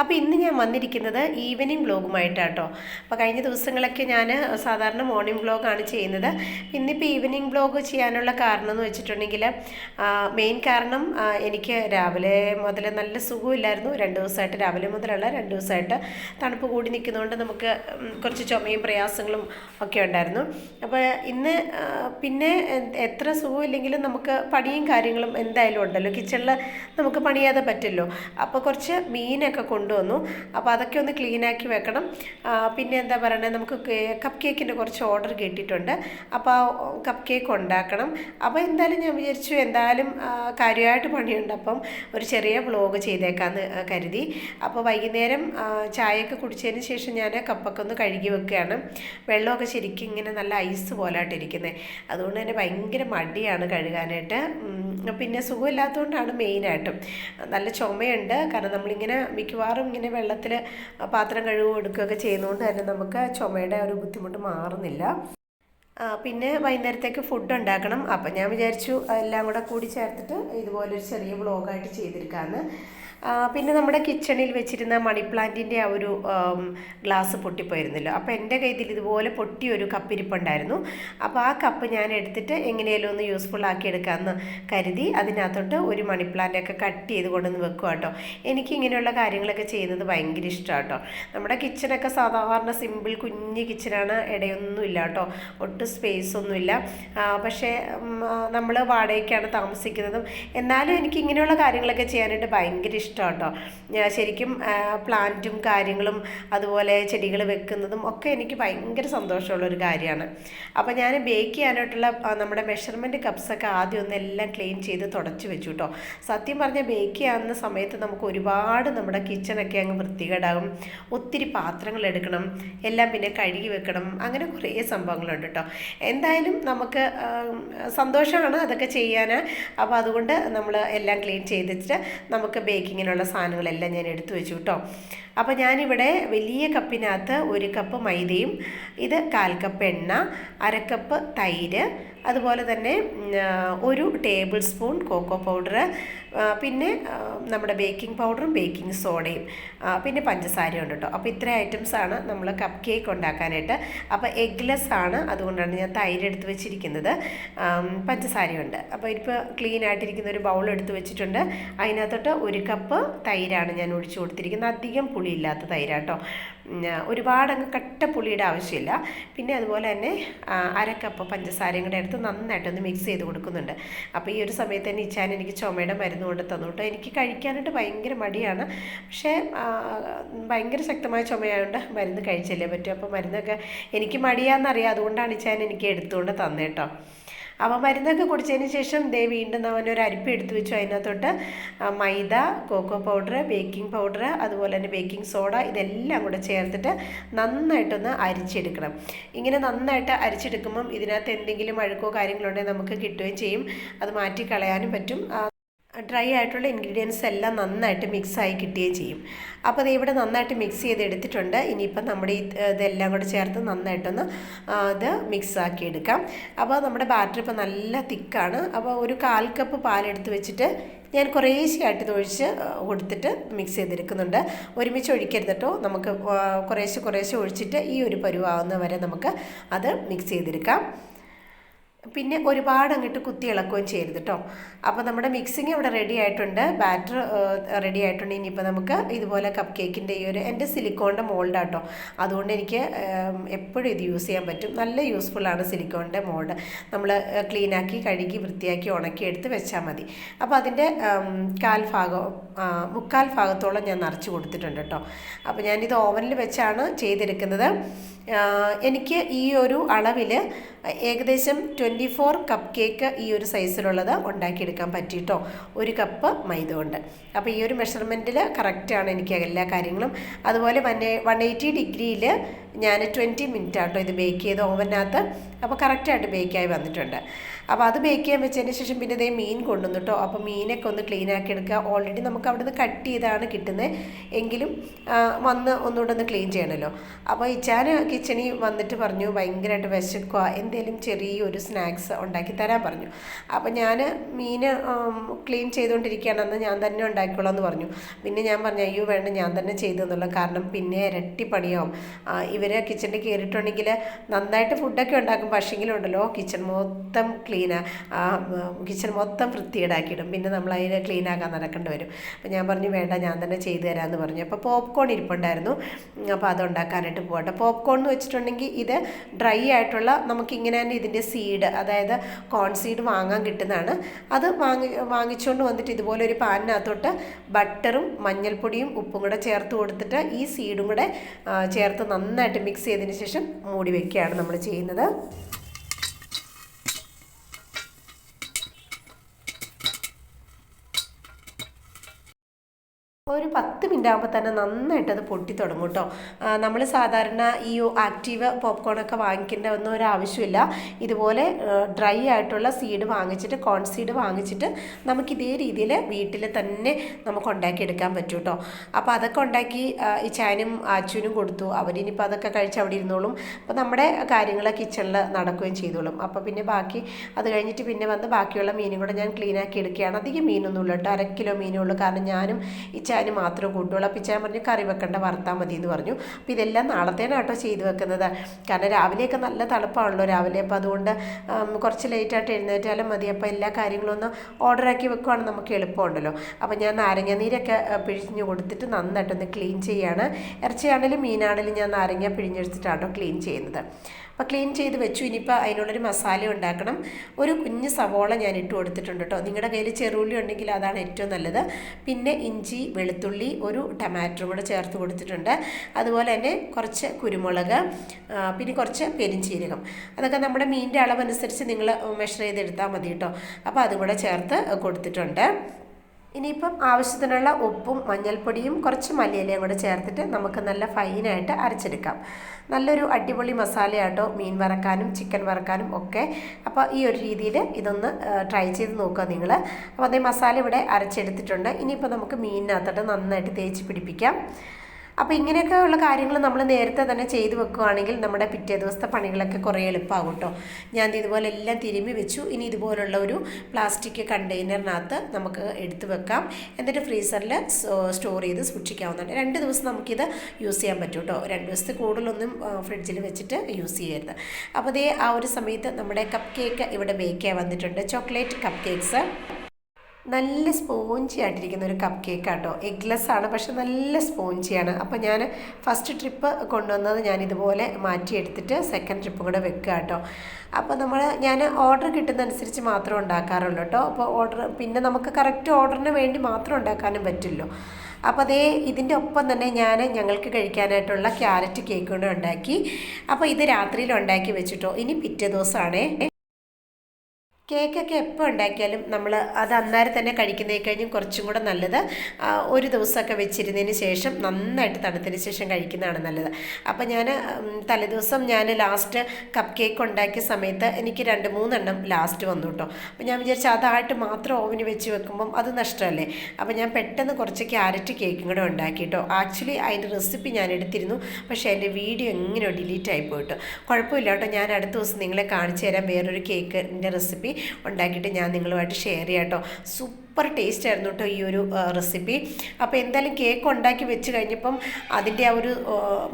അപ്പോൾ ഇന്ന് ഞാൻ വന്നിരിക്കുന്നത് ഈവനിങ് വ്ലോഗുമായിട്ടാട്ടോ. അപ്പോൾ കഴിഞ്ഞ ദിവസങ്ങളൊക്കെ ഞാൻ സാധാരണ മോർണിംഗ് വ്ലോഗാണ് ചെയ്യുന്നത്. ഇന്നിപ്പോൾ ഈവനിങ് വ്ലോഗ് ചെയ്യാനുള്ള കാരണം എന്ന് വെച്ചിട്ടുണ്ടെങ്കിൽ മെയിൻ കാരണം എനിക്ക് രാവിലെ മുതൽ നല്ല സുഖമില്ലായിരുന്നു. രണ്ട് ദിവസമായിട്ട് രാവിലെ മുതലുള്ള രണ്ട് ദിവസമായിട്ട് തണുപ്പ് കൂടി നിൽക്കുന്നതുകൊണ്ട് നമുക്ക് കുറച്ച് ചുമയും പ്രയാസങ്ങളും ഒക്കെ ഉണ്ടായിരുന്നു. അപ്പോൾ ഇന്ന് പിന്നെ എത്ര സുഖമില്ലെങ്കിലും നമുക്ക് പണിയും കാര്യങ്ങളും എന്തായാലും ഉണ്ടല്ലോ. കിച്ചണിൽ നമുക്ക് പണിയാതെ പറ്റില്ലോ. അപ്പോൾ കുറച്ച് മീനൊക്കെ കൊണ്ടുവന്നു. അപ്പോൾ അതൊക്കെ ഒന്ന് ക്ലീനാക്കി വെക്കണം. പിന്നെ എന്താ പറയണത് നമുക്ക് കപ്പ് കേക്കിന്റെ കുറച്ച് ഓർഡർ കിട്ടിയിട്ടുണ്ട് അപ്പോൾ കപ്പ് കേക്ക് ഉണ്ടാക്കണം. അപ്പോൾ എന്തായാലും ഞാൻ വിചാരിച്ചു എന്തായാലും കാര്യമായിട്ട് പണിയുണ്ട്. അപ്പം ഒരു ചെറിയ വ്ലോഗ് ചെയ്തേക്കാന്ന് കരുതി. അപ്പോൾ വൈകുന്നേരം ചായയൊക്കെ കുടിച്ചതിന് ശേഷം ഞാൻ കപ്പൊക്കെ ഒന്ന് കഴുകി വെക്കുകയാണ്. വെള്ളമൊക്കെ ശരിക്കും ഇങ്ങനെ നല്ല ഐസ് പോലായിട്ടിരിക്കുന്നത് അതുകൊണ്ട് തന്നെ ഭയങ്കര മടിയാണ് കഴുകാനായിട്ട്. പിന്നെ സുഖമില്ലാത്തതുകൊണ്ടാണ് മെയിനായിട്ടും. നല്ല ചുമയുണ്ട്. കാരണം നമ്മളിങ്ങനെ മിക്കവാറും ഇങ്ങനെ വെള്ളത്തിൽ പാത്രം കഴുകുക എടുക്കുകയൊക്കെ ചെയ്യുന്നതുകൊണ്ട് തന്നെ നമുക്ക് ചുമയുടെ ഒരു ബുദ്ധിമുട്ട് മാറുന്നില്ല. പിന്നെ വൈകുന്നേരത്തേക്ക് ഫുഡ് ഉണ്ടാക്കണം. അപ്പം ഞാൻ വിചാരിച്ചു എല്ലാം കൂടെ കൂടി ചേർത്തിട്ട് ഇതുപോലൊരു ചെറിയ ബ്ലോഗായിട്ട് ചെയ്തിരിക്കാമെന്ന്. പിന്നെ നമ്മുടെ കിച്ചണിൽ വെച്ചിരുന്ന മണി പ്ലാന്റിന്റെ ആ ഒരു ഗ്ലാസ് പൊട്ടിപ്പോയിരുന്നല്ലോ. അപ്പോൾ എന്റെ കയ്യിൽ ഇതുപോലെ പൊട്ടിയ ഒരു കപ്പിരിപ്പുണ്ടായിരുന്നു. അപ്പോൾ ആ കപ്പ് ഞാൻ എടുത്തിട്ട് എങ്ങനെയാലും ഒന്ന് യൂസ്ഫുൾ ആക്കി എടുക്കാമെന്ന് കരുതി അതിനകത്തോട്ട് ഒരു മണി പ്ലാന്റൊക്കെ കട്ട് ചെയ്ത് കൊണ്ടുവന്ന് വെക്കുക കേട്ടോ എനിക്ക് ഇങ്ങനെയുള്ള കാര്യങ്ങളൊക്കെ ചെയ്യുന്നത് ഭയങ്കര ഇഷ്ടമാണ് കേട്ടോ നമ്മുടെ കിച്ചണൊക്കെ സാധാരണ സിമ്പിൾ കുഞ്ഞ് കിച്ചണാണ് ഇടയൊന്നും ഇല്ല കേട്ടോ ഒട്ടും സ്പേസ് ഒന്നുമില്ല പക്ഷേ നമ്മൾ വാടകയ്ക്കാണ് താമസിക്കുന്നതും. എന്നാലും എനിക്ക് ഇങ്ങനെയുള്ള കാര്യങ്ങളൊക്കെ ചെയ്യാനായിട്ട് ഭയങ്കര ഇഷ്ടമാണ് കേട്ടോ ശരിക്കും പ്ലാന്റും കാര്യങ്ങളും അതുപോലെ ചെടികൾ വെക്കുന്നതും ഒക്കെ എനിക്ക് ഭയങ്കര സന്തോഷമുള്ള ഒരു കാര്യമാണ്. അപ്പോൾ ഞാൻ ബേക്ക് ചെയ്യാനായിട്ടുള്ള നമ്മുടെ മെഷർമെന്റ് കപ്സൊക്കെ ആദ്യം ഒന്ന് എല്ലാം ക്ലീൻ ചെയ്ത് തുടച്ച് വെച്ചു കേട്ടോ സത്യം പറഞ്ഞാൽ ബേക്ക് ചെയ്യാവുന്ന സമയത്ത് നമുക്ക് ഒരുപാട് നമ്മുടെ കിച്ചണൊക്കെ അങ്ങ് വൃത്തികേടാകും. ഒത്തിരി പാത്രങ്ങൾ എടുക്കണം. എല്ലാം പിന്നെ കഴുകി വെക്കണം. അങ്ങനെ കുറേ സംഭവങ്ങളുണ്ട് കേട്ടോ എന്തായാലും നമുക്ക് സന്തോഷമാണ് അതൊക്കെ ചെയ്യാൻ അപ്പോൾ അതുകൊണ്ട് നമ്മൾ എല്ലാം ക്ലീൻ ചെയ്തിട്ട് നമുക്ക് ബേക്കിങ്ങിനുള്ള സാധനങ്ങളെല്ലാം ഞാൻ എടുത്തു വെച്ചു കേട്ടോ. അപ്പോൾ ഞാനിവിടെ വലിയ കപ്പിനകത്ത് ഒരു കപ്പ് മൈദയും ഇത് കാൽ കപ്പ് എണ്ണ അരക്കപ്പ് തൈര് അതുപോലെ തന്നെ ഒരു ടേബിൾ സ്പൂൺ കോക്കോ പൗഡർ പിന്നെ നമ്മുടെ ബേക്കിംഗ് പൗഡറും ബേക്കിംഗ് സോഡയും പിന്നെ പഞ്ചസാരയും ഉണ്ട് കേട്ടോ. അപ്പോൾ ഇത്ര ഐറ്റംസാണ് നമ്മൾ കപ്പ് കേക്ക് ഉണ്ടാക്കാനായിട്ട്. അപ്പോൾ എഗ്ലെസ് ആണ് അതുകൊണ്ടാണ് ഞാൻ തൈര് എടുത്ത് വെച്ചിരിക്കുന്നത്. പഞ്ചസാരയും ഉണ്ട്. അപ്പോൾ ഇപ്പോൾ ക്ലീൻ ആയിട്ടിരിക്കുന്ന ഒരു ബൗൾ എടുത്ത് വെച്ചിട്ടുണ്ട്. അതിനകത്തോട്ട് ഒരു കപ്പ് തൈരാണ് ഞാൻ ഒഴിച്ചു കൊടുത്തിരിക്കുന്നത്. അധികം പുളിയില്ലാത്ത തൈരാട്ടോ ഉം, ഒരുപാട് അങ്ങ് കട്ട പുളിയുടെ ആവശ്യമില്ല. പിന്നെ അതുപോലെ തന്നെ അരക്കപ്പ് അര കപ്പ് പഞ്ചസാരയും കൂടെ എടുത്ത് നന്നായിട്ടൊന്ന് മിക്സ് ചെയ്ത് കൊടുക്കുന്നുണ്ട്. അപ്പോൾ ഈ ഒരു സമയത്ത് തന്നെ ഇച്ചാൻ എനിക്ക് ചുമയുടെ മരുന്ന് കൊണ്ട് തന്നു കേട്ടോ എനിക്ക് കഴിക്കാനായിട്ട് ഭയങ്കര മടിയാണ്. പക്ഷേ ഭയങ്കര ശക്തമായ ചുമയായതുകൊണ്ട് മരുന്ന് കഴിച്ചല്ലേ പറ്റും. അപ്പോൾ മരുന്നൊക്കെ എനിക്ക് മടിയാണെന്നറിയാം അതുകൊണ്ടാണ് ഇച്ചാൻ എനിക്ക് എടുത്തുകൊണ്ട് തന്നേട്ടോ അപ്പോൾ മരുന്നൊക്കെ കുടിച്ചതിന് ശേഷം ദേ വീണ്ടും അവനൊരു അരിപ്പ എടുത്തു വെച്ചു. അതിനകത്തോട്ട് maida cocoa powder baking powder അതുപോലെ തന്നെ ബേക്കിംഗ് സോഡ ഇതെല്ലാം കൂടെ ചേർത്തിട്ട് നന്നായിട്ടൊന്ന് അരിച്ചെടുക്കണം. ഇങ്ങനെ നന്നായിട്ട് അരിച്ചെടുക്കുമ്പം ഇതിനകത്ത് എന്തെങ്കിലും അഴുക്കോ കാര്യങ്ങളോ ഉണ്ടെങ്കിൽ നമുക്ക് കിട്ടുകയും ചെയ്യും. അത് മാറ്റി കളയാനും പറ്റും ഡ്രൈ ആയിട്ടുള്ള ഇൻഗ്രീഡിയൻസ് എല്ലാം നന്നായിട്ട് മിക്സായി കിട്ടുകയും ചെയ്യും. അപ്പോൾ അത് ഇവിടെ നന്നായിട്ട് മിക്സ് ചെയ്ത് എടുത്തിട്ടുണ്ട് ഇനിയിപ്പം നമ്മുടെ ഈ ഇതെല്ലാം കൂടെ ചേർത്ത് നന്നായിട്ടൊന്ന് ഇത് മിക്സ് ആക്കി എടുക്കാം. അപ്പോൾ നമ്മുടെ ബാറ്റർ ഇപ്പോൾ നല്ല തിക്കാണ്. അപ്പോൾ ഒരു കാൽ കപ്പ് പാലെടുത്ത് വെച്ചിട്ട് ഞാൻ കുറേശ്ശെയായിട്ട് ഇത് ഒഴിച്ച് കൊടുത്തിട്ട് മിക്സ് ചെയ്തെടുക്കുന്നുണ്ട്. ഒരുമിച്ച് ഒഴിക്കരുത് കേട്ടോ നമുക്ക് കുറേശ്ശെ കുറേശ്ശെ ഒഴിച്ചിട്ട് ഈ ഒരു പരുവാകുന്ന വരെ നമുക്ക് അത് മിക്സ് ചെയ്തെടുക്കാം. പിന്നെ ഒരുപാട് അങ്ങോട്ട് കുത്തി ഇളക്കുകയും ചെയ്യരുത് കേട്ടോ അപ്പോൾ നമ്മുടെ മിക്സിങ് ഇവിടെ റെഡി ആയിട്ടുണ്ട്. ബാറ്റർ റെഡി ആയിട്ടുണ്ട്. ഇനിയിപ്പോൾ നമുക്ക് ഇതുപോലെ കപ്പ് കേക്കിന്റെ ഈ ഒരു എന്റെ സിലിക്കോണിന്റെ മോൾഡ് ആട്ടോ അതുകൊണ്ട് എനിക്ക് എപ്പോഴും ഇത് യൂസ് ചെയ്യാൻ പറ്റും. നല്ല യൂസ്ഫുള്ളാണ് സിലിക്കോണിന്റെ മോൾഡ് നമ്മൾ ക്ലീനാക്കി കഴുകി വൃത്തിയാക്കി ഉണക്കി എടുത്ത് വെച്ചാൽ മതി. അപ്പോൾ അതിന്റെ കാൽ ഭാഗം മുക്കാൽ ഭാഗത്തോളം ഞാൻ നിറച്ച് കൊടുത്തിട്ടുണ്ട് കേട്ടോ അപ്പോൾ ഞാനിത് ഓവനിൽ വെച്ചാണ് ചെയ്തെടുക്കുന്നത്. എനിക്ക് ഈ ഒരു അളവിൽ ഏകദേശം ട്വന്റി ഫോർ കപ്പ് കേക്ക് ഈ ഒരു സൈസിലുള്ളത് ഉണ്ടാക്കിയെടുക്കാൻ പറ്റിയിട്ടോ? ഒരു കപ്പ് മൈദ കൊണ്ട്. അപ്പോൾ ഈ ഒരു മെഷർമെന്റിൽ കറക്റ്റാണ് എനിക്ക് എല്ലാ കാര്യങ്ങളും. അതുപോലെ വൺ വൺ എയ്റ്റി ഡിഗ്രിയിൽ ഞാൻ ട്വന്റി മിനിറ്റ് ആട്ടോ ഇത് ബേക്ക് ചെയ്ത് ഓവനകത്ത് അപ്പോൾ കറക്റ്റായിട്ട് ബേക്കായി വന്നിട്ടുണ്ട്. അപ്പോൾ അത് ബേക്ക് ചെയ്യാൻ വെച്ചതിന് ശേഷം പിന്നെ ഇതേ മീൻ കൊണ്ടുവന്നു കേട്ടോ അപ്പോൾ മീനൊക്കെ ഒന്ന് ക്ലീൻ ആക്കി എടുക്കുക. ഓൾറെഡി നമുക്ക് അവിടെ നിന്ന് കട്ട് ചെയ്താണ് കിട്ടുന്നത്. എങ്കിലും വന്ന് ഒന്നുകൂടെ ഒന്ന് ക്ലീൻ ചെയ്യണമല്ലോ അപ്പോൾ ഇച്ചാന് കിച്ചണിൽ വന്നിട്ട് പറഞ്ഞു ഭയങ്കരമായിട്ട് വിശക്കുക എന്തെങ്കിലും ചെറിയൊരു സ്നാക്സ് ഉണ്ടാക്കി തരാൻ പറഞ്ഞു. അപ്പോൾ ഞാൻ മീൻ ക്ലീൻ ചെയ്തുകൊണ്ടിരിക്കുകയാണെന്ന് ഞാൻ തന്നെ ഉണ്ടാക്കിക്കോളാം എന്ന് പറഞ്ഞു. പിന്നെ ഞാൻ പറഞ്ഞു അയ്യോ വേണ്ട ഞാൻ തന്നെ ചെയ്തെന്നുള്ള കാരണം പിന്നെ ഇരട്ടി പണിയാവും. ഇവർ കിച്ചണിൽ കയറിയിട്ടുണ്ടെങ്കിൽ നന്നായിട്ട് ഫുഡൊക്കെ ഉണ്ടാക്കും. പക്ഷേങ്കിലുണ്ടല്ലോ കിച്ചൺ മൊത്തം ക്ലീനാണ് കിച്ചൺ മൊത്തം വൃത്തികേടാക്കിയിടും. പിന്നെ നമ്മൾ അതിനെ ക്ലീൻ ആക്കാൻ നടക്കേണ്ടി വരും. അപ്പോൾ ഞാൻ പറഞ്ഞു വേണ്ട ഞാൻ തന്നെ ചെയ്തു തരാമെന്ന് പറഞ്ഞു. അപ്പോൾ പോപ്കോൺ ഇരിപ്പുണ്ടായിരുന്നു. അപ്പോൾ അത് ഉണ്ടാക്കാനായിട്ട് പോകട്ടെ പോപ്കോൺ എന്ന് വെച്ചിട്ടുണ്ടെങ്കിൽ ഇത് ഡ്രൈ ആയിട്ടുള്ള നമുക്കിങ്ങനെ തന്നെ ഇതിന്റെ സീഡ് അതായത് കോൺ സീഡ് വാങ്ങാൻ കിട്ടുന്നതാണ്. അത് വാങ്ങി വാങ്ങിച്ചുകൊണ്ട് വന്നിട്ട് ഇതുപോലെ ഒരു പാനിനകത്തോട്ട് ബട്ടറും മഞ്ഞൾപ്പൊടിയും ഉപ്പും കൂടെ ചേർത്ത് കൊടുത്തിട്ട് ഈ സീഡും കൂടെ ചേർത്ത് നന്നായിട്ട് മിക്സ് ചെയ്തതിന് ശേഷം മൂടി വെക്കുകയാണ് നമ്മൾ ചെയ്യുന്നത് ഒരു പത്ത് മിനിറ്റ് ആകുമ്പോൾ തന്നെ നന്നായിട്ട് അത് പൊട്ടി തുടങ്ങും കേട്ടോ നമ്മൾ സാധാരണ ഈ ആക്റ്റീവ് പോപ്കോണൊക്കെ വാങ്ങിക്കേണ്ട ഒന്നും ഒരു ആവശ്യമില്ല ഇതുപോലെ ഡ്രൈ ആയിട്ടുള്ള സീഡ് വാങ്ങിച്ചിട്ട് കോൺ സീഡ് വാങ്ങിച്ചിട്ട് നമുക്ക് ഇതേ രീതിയിൽ വീട്ടിൽ തന്നെ നമുക്ക് ഉണ്ടാക്കിയെടുക്കാൻ പറ്റും കേട്ടോ അപ്പോൾ അതൊക്കെ ഉണ്ടാക്കി ഈ ചാനും ആച്ചുവിനും കൊടുത്തു. അവരിനിപ്പോൾ അതൊക്കെ കഴിച്ച് അവിടെ ഇരുന്നോളും. അപ്പോൾ നമ്മുടെ കാര്യങ്ങൾ കിച്ചണിൽ നടക്കുകയും ചെയ്തോളും. അപ്പോൾ പിന്നെ ബാക്കി അത് കഴിഞ്ഞിട്ട് പിന്നെ വന്ന് ബാക്കിയുള്ള മീനും കൂടെ ഞാൻ ക്ലീൻ ആക്കി എടുക്കുകയാണ്. അധികം മീനൊന്നുമില്ല കേട്ടോ അര കിലോ മീനേ ഉള്ളൂ. കാരണം ഞാനും ഈ ഞാൻ മാത്രമേ കൂട്ടുള്ളൂ അപ്പം ഞാൻ പറഞ്ഞു കറി വെക്കേണ്ട വറുത്താൽ മതി എന്ന് പറഞ്ഞു. അപ്പോൾ ഇതെല്ലാം നാളത്തേനാട്ടോ ചെയ്തു വെക്കുന്നത്. കാരണം രാവിലെയൊക്കെ നല്ല തണുപ്പാണല്ലോ രാവിലെ. അപ്പോൾ അതുകൊണ്ട് കുറച്ച് ലേറ്റായിട്ട് എഴുന്നേറ്റാലും മതി. അപ്പോൾ എല്ലാ കാര്യങ്ങളും ഒന്ന് ഓർഡറാക്കി വെക്കുവാണെങ്കിൽ നമുക്ക് എളുപ്പമുണ്ടല്ലോ. അപ്പോൾ ഞാൻ നാരങ്ങ നീരൊക്കെ പിഴിഞ്ഞ് കൊടുത്തിട്ട് നന്നായിട്ടൊന്ന് ക്ലീൻ ചെയ്യാണ്. ഇറച്ചിയാണെങ്കിലും മീനാണെങ്കിലും ഞാൻ നാരങ്ങ പിഴിഞ്ഞെടുത്തിട്ടാട്ടോ ക്ലീൻ ചെയ്യുന്നത്. അപ്പോൾ ക്ലീൻ ചെയ്ത് വെച്ചു. ഇനിയിപ്പോൾ അതിനുള്ളൊരു മസാല ഉണ്ടാക്കണം. ഒരു കുഞ്ഞ് സവോള ഞാൻ ഇട്ട് കൊടുത്തിട്ടുണ്ട് കേട്ടോ. നിങ്ങളുടെ കയ്യിൽ ചെറുള്ളി ഉണ്ടെങ്കിൽ അതാണ് ഏറ്റവും നല്ലത്. പിന്നെ ഇഞ്ചി വെളുത്തുള്ളി ഒരു ടൊമാറ്റോ കൂടെ ചേർത്ത് കൊടുത്തിട്ടുണ്ട്. അതുപോലെ തന്നെ കുറച്ച് കുരുമുളക് പിന്നെ കുറച്ച് പെരിഞ്ചീരകം. അതൊക്കെ നമ്മുടെ മീനിന്റെ അളവനുസരിച്ച് നിങ്ങൾ മെഷർ ചെയ്ത് ചെയ്തെടുത്താൽ മതി കേട്ടോ. അപ്പോൾ അതും കൂടെ ചേർത്ത് കൊടുത്തിട്ടുണ്ട്. ഇനിയിപ്പം ആവശ്യത്തിനുള്ള ഉപ്പും മഞ്ഞൾപ്പൊടിയും കുറച്ച് മല്ലിയിലയും കൂടെ ചേർത്തിട്ട് നമുക്ക് നല്ല ഫൈനായിട്ട് അരച്ചെടുക്കാം. നല്ലൊരു അടിപൊളി മസാലയാട്ടോ മീൻ വറക്കാനും ചിക്കൻ വറക്കാനും ഒക്കെ. അപ്പോൾ ഈ ഒരു രീതിയിൽ ഇതൊന്ന് ട്രൈ ചെയ്ത് നോക്കുക നിങ്ങൾ. അപ്പോൾ അതേ മസാല ഇവിടെ അരച്ചെടുത്തിട്ടുണ്ട്. ഇനിയിപ്പോൾ നമുക്ക് മീനിനകത്തോട്ട് നന്നായിട്ട് തേച്ച് പിടിപ്പിക്കാം. അപ്പോൾ ഇങ്ങനെയൊക്കെ ഉള്ള കാര്യങ്ങൾ നമ്മൾ നേരത്തെ തന്നെ ചെയ്തു വെക്കുകയാണെങ്കിൽ നമ്മുടെ പിറ്റേ ദിവസത്തെ പണികളൊക്കെ കുറേ എളുപ്പമാകും കേട്ടോ. ഞാൻ ഇതുപോലെ എല്ലാം തിരുമ്മി വെച്ചു. ഇനി ഇതുപോലുള്ള ഒരു പ്ലാസ്റ്റിക് കണ്ടെയ്നറിനകത്ത് നമുക്ക് എടുത്തു വെക്കാം. എന്നിട്ട് ഫ്രീസറിൽ സ്റ്റോർ ചെയ്ത് സൂക്ഷിക്കാവുന്നതാണ്. രണ്ട് ദിവസം നമുക്കിത് യൂസ് ചെയ്യാൻ പറ്റും കേട്ടോ. രണ്ട് ദിവസത്തെ കൂടുതലൊന്നും ഫ്രിഡ്ജിൽ വെച്ചിട്ട് യൂസ് ചെയ്യരുത്. അപ്പോൾ അതേ ആ ഒരു സമയത്ത് നമ്മുടെ കപ്പ് കേക്ക് ഇവിടെ ബേക്ക് ചെയ്യാൻ വന്നിട്ടുണ്ട്. Chocolate cup cakes. നല്ല സ്പോഞ്ചി ആയിട്ടിരിക്കുന്ന ഒരു കപ്പ് കേക്ക് കേട്ടോ എഗ്ലെസ് ആണ് പക്ഷെ നല്ല സ്പോഞ്ചിയാണ് അപ്പോൾ ഞാൻ ഫസ്റ്റ് ട്രിപ്പ് കൊണ്ടുവന്നത് ഞാൻ ഇതുപോലെ മാറ്റിയെടുത്തിട്ട് സെക്കൻഡ് ട്രിപ്പ് കൂടെ വെക്കുക കേട്ടോ അപ്പോൾ നമ്മൾ ഞാൻ ഓർഡർ കിട്ടുന്നതനുസരിച്ച് മാത്രം ഉണ്ടാക്കാറുള്ളൂ കേട്ടോ. അപ്പോൾ ഓർഡർ പിന്നെ നമുക്ക് കറക്റ്റ് ഓർഡറിന് വേണ്ടി മാത്രം ഉണ്ടാക്കാനും പറ്റില്ലോ. അപ്പോൾ അതേ ഇതിന്റെ ഒപ്പം തന്നെ ഞാൻ ഞങ്ങൾക്ക് കഴിക്കാനായിട്ടുള്ള ക്യാരറ്റ് കേക്ക് കൊണ്ട് ഉണ്ടാക്കി. അപ്പോൾ ഇത് രാത്രിയിൽ ഉണ്ടാക്കി വെച്ചിട്ടോ. ഇനി പിറ്റേ ദിവസമാണേ. കേക്കൊക്കെ എപ്പോൾ ഉണ്ടാക്കിയാലും നമ്മൾ അത് അന്നേരം തന്നെ കഴിക്കുന്നതിൽ കഴിഞ്ഞും കുറച്ചും കൂടെ നല്ലത്. ഒരു ദിവസമൊക്കെ വെച്ചിരുന്നതിന് ശേഷം നന്നായിട്ട് തണുത്തതിന് ശേഷം കഴിക്കുന്നതാണ് നല്ലത്. അപ്പോൾ ഞാൻ തലേദിവസം ഞാൻ ലാസ്റ്റ് കപ്പ് കേക്ക് ഉണ്ടാക്കിയ സമയത്ത് എനിക്ക് രണ്ട് മൂന്നെണ്ണം ലാസ്റ്റ് വന്നു കേട്ടോ അപ്പോൾ ഞാൻ വിചാരിച്ചു അതായിട്ട് മാത്രം ഓവന് വെച്ച് വെക്കുമ്പം അത് നഷ്ടമല്ലേ? അപ്പോൾ ഞാൻ പെട്ടെന്ന് കുറച്ച് ക്യാരറ്റ് കേക്കും കൂടെ ഉണ്ടാക്കി കേട്ടോ ആക്ച്വലി അതിന്റെ റെസിപ്പി ഞാൻ എടുത്തിരുന്നു. പക്ഷേ എന്റെ വീഡിയോ എങ്ങനെയോ ഡിലീറ്റ് ആയി പോയിട്ട് കുഴപ്പമില്ല കേട്ടോ ഞാൻ അടുത്ത ദിവസം നിങ്ങളെ കാണിച്ചു തരാം വേറൊരു കേക്കിന്റെ റെസിപ്പി. ഉണ്ടാക്കിയിട്ട് ഞാൻ നിങ്ങളുമായിട്ട് ഷെയർ ചെയ്യാം കേട്ടോ സൂപ്പർ ടേസ്റ്റ് ആയിരുന്നു കേട്ടോ ഈ ഒരു റെസിപ്പി അപ്പോൾ എന്തായാലും കേക്ക് ഉണ്ടാക്കി വെച്ച് കഴിഞ്ഞപ്പം അതിന്റെ ആ ഒരു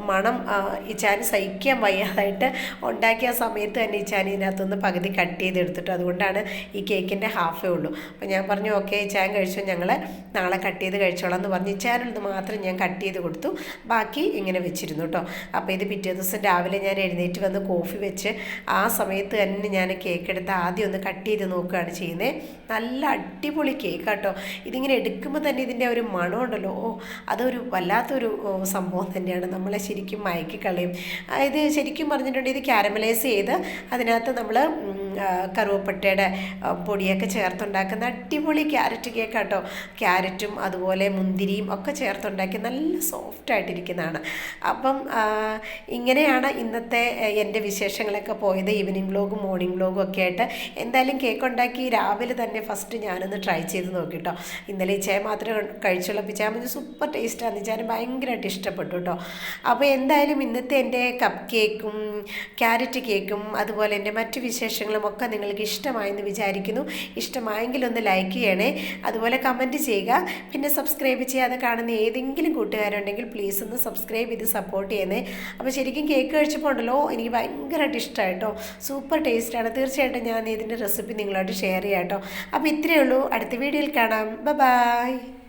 മണം ഇച്ചാന് സഹിക്കാൻ വയ്യാതായിട്ട് ഉണ്ടാക്കിയ സമയത്ത് തന്നെ ഇച്ചാൻ ഇതിനകത്തുനിന്ന് പകുതി കട്ട് ചെയ്തെടുത്തിട്ടു അതുകൊണ്ടാണ് ഈ കേക്കിന്റെ ഹാഫേ ഉള്ളൂ. അപ്പോൾ ഞാൻ പറഞ്ഞു ഓക്കെ ഇച്ചാൻ കഴിച്ചു ഞങ്ങൾ നാളെ കട്ട് ചെയ്ത് കഴിച്ചോളാം എന്ന് പറഞ്ഞ്. ഇച്ചാനുള്ളത് മാത്രം ഞാൻ കട്ട് ചെയ്ത് കൊടുത്തു. ബാക്കി ഇങ്ങനെ വെച്ചിരുന്നു കേട്ടോ അപ്പോൾ ഇത് പിറ്റേ ദിവസം രാവിലെ ഞാൻ എഴുന്നേറ്റ് വന്ന് കോഫി വെച്ച് ആ സമയത്ത് തന്നെ ഞാൻ കേക്ക് എടുത്ത് ആദ്യം ഒന്ന് കട്ട് ചെയ്ത് നോക്കുകയാണ് ചെയ്യുന്നത് നല്ല അടിപൊളി കേക്ക് കേട്ടോ ഇതിങ്ങനെ എടുക്കുമ്പോൾ തന്നെ ഇതിന്റെ ഒരു മണമുണ്ടല്ലോ. ഓ അതൊരു വല്ലാത്തൊരു സംഭവം തന്നെയാണ്. നമ്മളെ ശരിക്കും മയക്കിക്കളയും ഇത് ശരിക്കും പറഞ്ഞിട്ടുണ്ടെങ്കിൽ ഇത് ക്യാരമലൈസ് ചെയ്ത് അതിനകത്ത് നമ്മൾ കറുവപ്പട്ടയുടെ പൊടിയൊക്കെ ചേർത്തുണ്ടാക്കുന്ന അടിപൊളി ക്യാരറ്റ് കേക്ക് കേട്ടോ ക്യാരറ്റും അതുപോലെ മുന്തിരിയും ഒക്കെ ചേർത്തുണ്ടാക്കി നല്ല സോഫ്റ്റ് ആയിട്ടിരിക്കുന്നതാണ്. അപ്പം ഇങ്ങനെയാണ് ഇന്നത്തെ എന്റെ വിശേഷങ്ങളൊക്കെ പോയത്. ഈവനിങ് വ്ലോഗും മോർണിംഗ് വ്ലോഗും ഒക്കെ ആയിട്ട് എന്തായാലും കേക്ക് ഉണ്ടാക്കി രാവിലെ തന്നെ ഫസ്റ്റ് ഞാനൊന്ന് ട്രൈ ചെയ്ത് നോക്കിട്ടോ. ഇന്നലെ ഇച്ചായ മാത്രമേ കഴിച്ചുള്ള. പിച്ചാൽ മതി സൂപ്പർ ടേസ്റ്റാണ് ഇച്ചാന് ഭയങ്കരമായിട്ട് ഇഷ്ടപ്പെട്ടു കേട്ടോ അപ്പോൾ എന്തായാലും ഇന്നത്തെ എന്റെ കപ്പ് കേക്കും ക്യാരറ്റ് കേക്കും അതുപോലെ എന്റെ മറ്റു വിശേഷങ്ങളും ഒക്കെ നിങ്ങൾക്ക് ഇഷ്ടമായെന്ന് വിചാരിക്കുന്നു. ഇഷ്ടമായെങ്കിൽ ഒന്ന് ലൈക്ക് ചെയ്യണേ. അതുപോലെ കമന്റ് ചെയ്യുക. പിന്നെ സബ്സ്ക്രൈബ് ചെയ്യാതെ കാണുന്ന ഏതെങ്കിലും കൂട്ടുകാരുണ്ടെങ്കിൽ പ്ലീസ് ഒന്ന് സബ്സ്ക്രൈബ് ചെയ്ത് സപ്പോർട്ട് ചെയ്യണേ. അപ്പോൾ ശരിക്കും കേക്ക് കഴിച്ചപ്പോൾ ഉണ്ടല്ലോ എനിക്ക് ഭയങ്കരമായിട്ട് ഇഷ്ടമായിട്ടോ സൂപ്പർ ടേസ്റ്റാണ് തീർച്ചയായിട്ടും ഞാൻ ഇതിന്റെ റെസിപ്പി നിങ്ങളോട് ഷെയർ ചെയ്യാം കേട്ടോ അപ്പോൾ ഇത്രയേ ഉള്ളൂ. അടുത്ത വീഡിയോയിൽ കാണാം. ബൈ